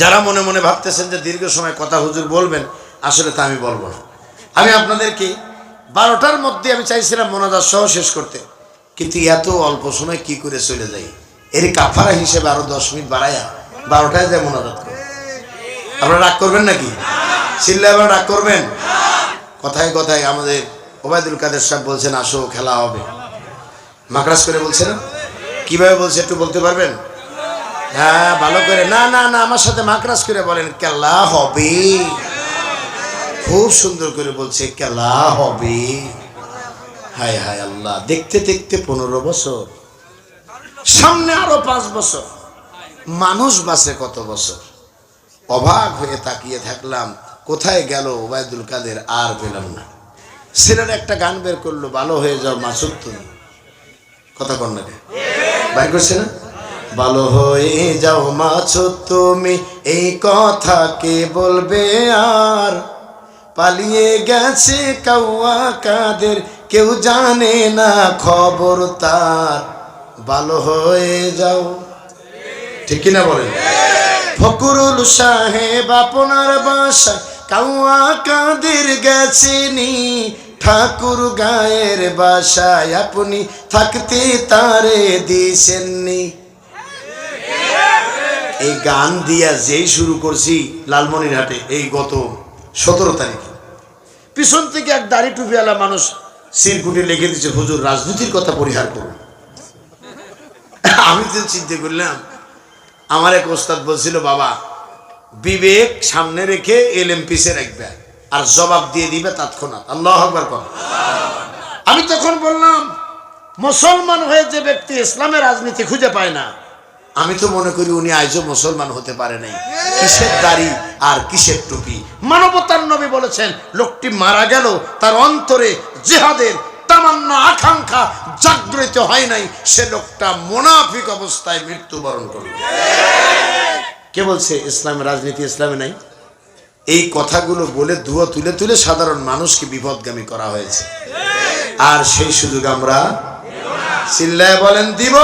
যারা মনে মনে ভাবতেছেন যে দীর্ঘ সময় কথা হুজুর বলবেন, আসলে তা আমি বলব না। আমি আপনাদেরকে বারোটার মধ্যে আমি চাইছিলাম মোনাজাত সহ শেষ করতে, কিন্তু এত অল্প সময় কি করে চলে যাই? এর কাফারা হিসেবে আরও দশ মিনিট বাড়াইয়া বারোটায় যায় মোনাজাত করে আপনারা রাগ করবেন নাকি? চিল্লা এবার রাগ করবেন? কথায় কথায় আমাদের ওবায়দুল কাদের সাহেব বলছেন, আসো, খেলা হবে। মাকড়াস করে বলছে না কীভাবে বলছে একটু বলতে পারবেন? হ্যাঁ ভালো করে। না না না, আমার সাথে মাকড়াস করে বলেন, কেলা হবে। খুব সুন্দর করে বলছে, কেলা হবে। হায় হায় আল্লাহ, দেখতে দেখতে পনেরো বছর। সামনে আরও পাঁচ বছর। মানুষ বাসে কত বছর? অবাক হয়ে তাকিয়ে থাকলাম, কোথায় গেল ওবায়দুল কাদের আর পেলাম না। ছেলের একটা গান বের করল, ভালো হয়ে যাও মাসুদ তুমি। কথা কর না কে? বাইর করছে না? ভালো হয়ে যাও মাছুদ তুমি এই কথা কে বলবে আর? পালিয়ে গেছে কাউয়া কাদের, কেউ জানে না খবর তার। ভালো হয়ে যাও। ঠিক কিনা বলেন? ফকরুল সাহেব আপনার বাসায় কাউয়া কাদের গেছেনি? ঠাকুর গায়ের বাসায় আপনি থাকতে তারে দিছেননি। এই গান দিয়া যেই শুরু করছি লালমনিরহাটে, এই গত সতেরো তারিখে। পিছন থেকে এক দাড়ি টুপিওয়ালা মানুষ সিরকুটি লিখে দিচ্ছে হুজুর, রাজনীতির কথা পরিহার করুন। আমি তো চিন্তা করলাম, আমার এক ওস্তাদ বলছিল, বাবা, বিবেক সামনে রেখে এলএম পিছে রাখবে, আর জবাব দিয়ে দিবে তৎক্ষণাৎ। আল্লাহ আকবার কর আমি তখন বললাম, মুসলমান হয়ে যে ব্যক্তি ইসলামের রাজনীতি খুঁজে পায় না আমি তো মনে করি উনি আজও মুসলমান হতে পারে নাই। কিসের দাড়ি আর কিসের টুপি? মানবতার নবী বলেছেন, লোকটি মারা গেল, তার অন্তরে জেহাদের তামান্না, আকাঙ্ক্ষা জাগ্রত হয় নাই, সে লোকটা মোনাফিক অবস্থায় মৃত্যুবরণ করবে কে বলছে ইসলামের রাজনীতি ইসলামে নাই? এই কথাগুলো বলে ধুয়ো তুলে তুলে সাধারণ মানুষকে বিপদগামী করা হয়েছে। আর সেই সুযোগ আমরা চিল্লায় বলেন দিব।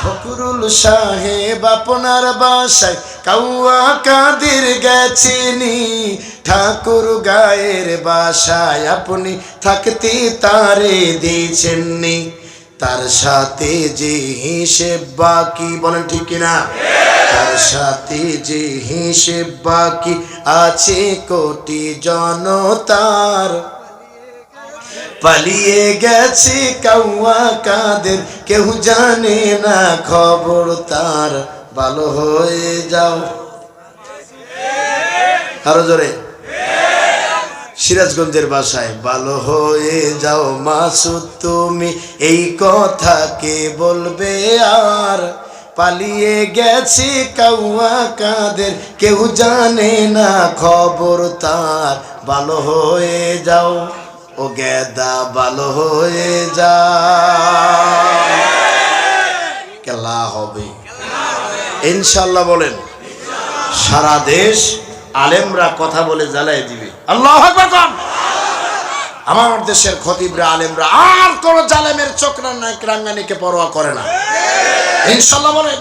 ফকরুল সাহেব আপনার বাসায় কাউয়া কাদের গেছেনি। ঠাকুর গায়ের বাসায় আপনি থাকতে তারে দিয়েছেননি। তার সাথে যে হিসেব বাকি, বলেন ঠিক কিনা তার সাথে যে হিসেব বাকি আছে কোটি জনতার। পালিয়ে গেছে কাউয়া কাদের, কেউ জানে না খবর তার। ভালো হয়ে যাও। আরও জোরে। সিরাজগঞ্জের বাসায়, ভালো হয়ে যাও মাসুদ, তুমি এই কথা কে বলবে আর? পালিয়ে গেছে কাউয়া কাদের, কেউ জানে না খবর তার। ভালো হয়ে যাও। ও গেদা ভালো হয়ে যা খেলা হবে। ইনশাল্লাহ বলেন, সারা দেশ আলেমরা কথা বলে জ্বালাই দিবে। আল্লাহ। আমার দেশের খতিবরা আলেমরা আর কোন জালেমের চোখ রাঙ্গানিকে পরোয়া করে না। ইনশাল্লাহ বলেন